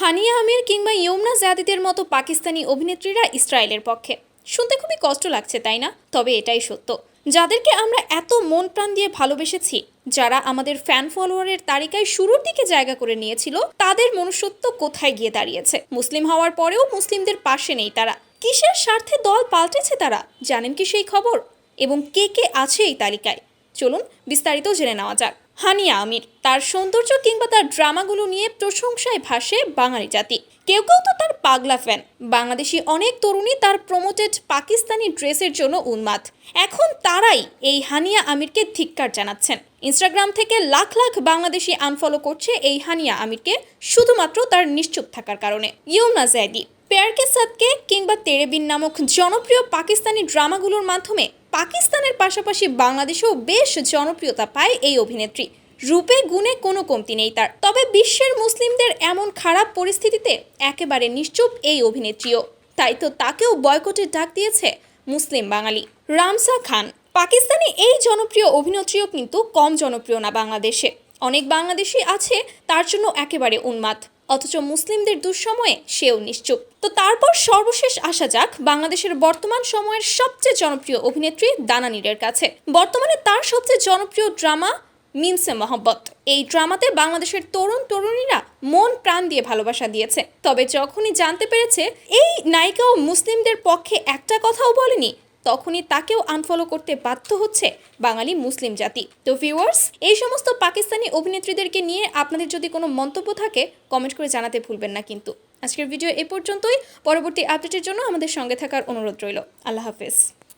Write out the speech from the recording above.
হানিয়া আমির কিংবা ইয়মনা জাদিদের মতো পাকিস্তানি অভিনেত্রীরা ইসরায়েলের পক্ষে। শুনতে খুবই কষ্ট লাগছে, তাই না? তবে এটাই সত্য। যাদেরকে আমরা এত মন প্রাণ দিয়ে ভালোবেসেছি, যারা আমাদের ফ্যান ফলোয়ারের তালিকায় শুরুর দিকে জায়গা করে নিয়েছিল, তাদের মনুষ্যত্ব কোথায় গিয়ে দাঁড়িয়েছে? মুসলিম হওয়ার পরেও মুসলিমদের পাশে নেই তারা। কিসের স্বার্থে দল পাল্টেছে তারা? জানেন কি সেই খবর? এবং কে কে আছে এই তালিকায়? চলুন বিস্তারিত জেনে নেওয়া যাক। হানিয়া আমির, তার সৌন্দর্য কিংবা তার ড্রামাগুলো নিয়ে প্রশংসায় ভাসে বাঙালি জাতি। কেউ কেউ তো তার পাগলা ফ্যান বাংলাদেশি অনেক তরুণী তার প্রমোটেড পাকিস্তানি ড্রেসের জন্য উন্মাদ। এখন তারাই এই হানিয়া আমিরকে ধিক্কার জানাচ্ছেন। ইনস্টাগ্রাম থেকে লাখ লাখ বাংলাদেশি আনফলো করছে এই হানিয়া আমিরকে, শুধুমাত্র তার নিশ্চুপ থাকার কারণে। ইউমনা জায়দি পেয়ারকে সাদকে কিংবা তেরেবিন নামক জনপ্রিয় পাকিস্তানি ড্রামাগুলোর মাধ্যমে পাকিস্তানের পাশাপাশি বাংলাদেশেও বেশ জনপ্রিয়তা পায় এই অভিনেত্রী। রূপে, গুণে কোনো কমতি নেই তার। তবে বিশ্বের মুসলিমদের এমন খারাপ পরিস্থিতিতে একেবারে নিশ্চুপ এই অভিনেত্রীও। তাই তো তাকেও বয়কটের ডাক দিয়েছে মুসলিম বাঙালি। রামসা খান, পাকিস্তানে এই জনপ্রিয় অভিনেত্রীও কিন্তু কম জনপ্রিয় না বাংলাদেশে। অনেক বাংলাদেশি আছে, তার জন্য একেবারে উন্মাদ। অথচ মুসলিমদের দুঃসময়ে সেও নিশ্চুপ। তো তারপর সর্বশেষ আসা যাক বাংলাদেশের বর্তমান সময়ের সবচেয়ে জনপ্রিয় অভিনেত্রী দানানিরের কাছে। বর্তমানে তার সবচেয়ে জনপ্রিয় ড্রামা মিনসে মহব্বত। এই ড্রামাতে বাংলাদেশের তরুণ তরুণীরা মন প্রাণ দিয়ে ভালোবাসা দিয়েছে। তবে যখনই জানতে পেরেছে, এই নায়িকাও মুসলিমদের পক্ষে একটা কথাও বলেনি তখনই তাকেও আনফলো করতে বাধ্য হচ্ছে বাঙালি মুসলিম জাতি। তো ভিউয়ার্স এই সমস্ত পাকিস্তানি অভিনেত্রীদেরকে নিয়ে আপনাদের যদি কোনো মন্তব্য থাকে কমেন্ট করে জানাতে ভুলবেন না কিন্তু। আজকের ভিডিও এ পর্যন্তই। পরবর্তী আপডেটের জন্য আমাদের সঙ্গে থাকার অনুরোধ রইল। আল্লাহ হাফেজ।